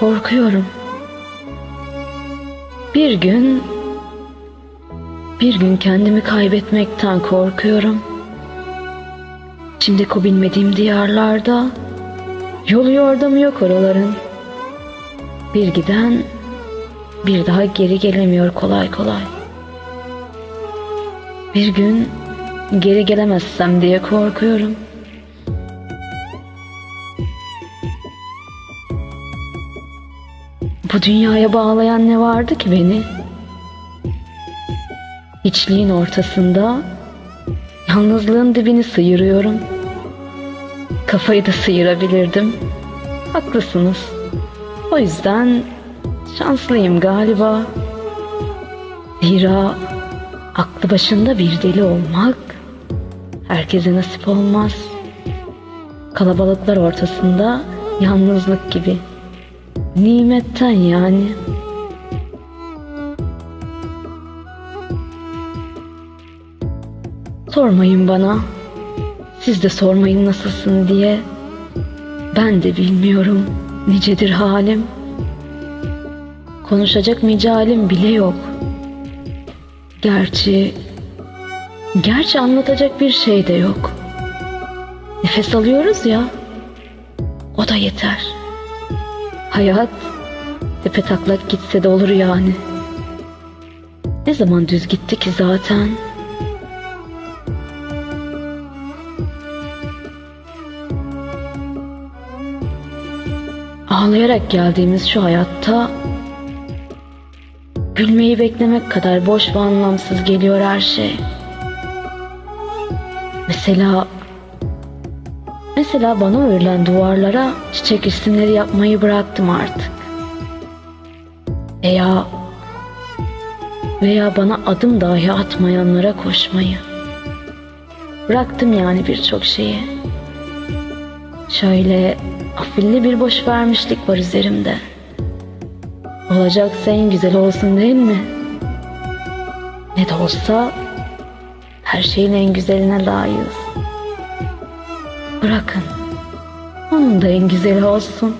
Korkuyorum. Bir gün bir gün kendimi kaybetmekten korkuyorum. Şimdi o bilmediğim diyarlarda yolu yordamı yok oraların. Bir giden bir daha geri gelemiyor kolay kolay. Bir gün geri gelemezsem diye korkuyorum. Bu dünyaya bağlayan ne vardı ki beni? Hiçliğin ortasında yalnızlığın dibini sıyırıyorum. Kafayı da sıyırabilirdim. Haklısınız. O yüzden şanslıyım galiba. Zira aklı başında bir deli olmak herkese nasip olmaz. Kalabalıklar ortasında yalnızlık gibi. Nimetten yani. Sormayın bana. Siz de sormayın nasılsın diye. Ben de bilmiyorum nicedir halim. Konuşacak mecalim bile yok. Gerçi gerçi anlatacak bir şey de yok. Nefes alıyoruz ya. O da yeter. Hayat tepe taklak gitse de olur yani. Ne zaman düz gitti ki zaten? Ağlayarak geldiğimiz şu hayatta gülmeyi beklemek kadar boş ve anlamsız geliyor her şey. Mesela Mesela bana örülen duvarlara çiçek resimleri yapmayı bıraktım artık. Veya veya bana adım dahi atmayanlara koşmayı. Bıraktım yani birçok şeyi. Şöyle afilli bir boş vermişlik var üzerimde. Olacaksa en güzel olsun değil mi? Ne de olsa her şeyin en güzeline layığız. Bırakın. Onun da en güzeli olsun.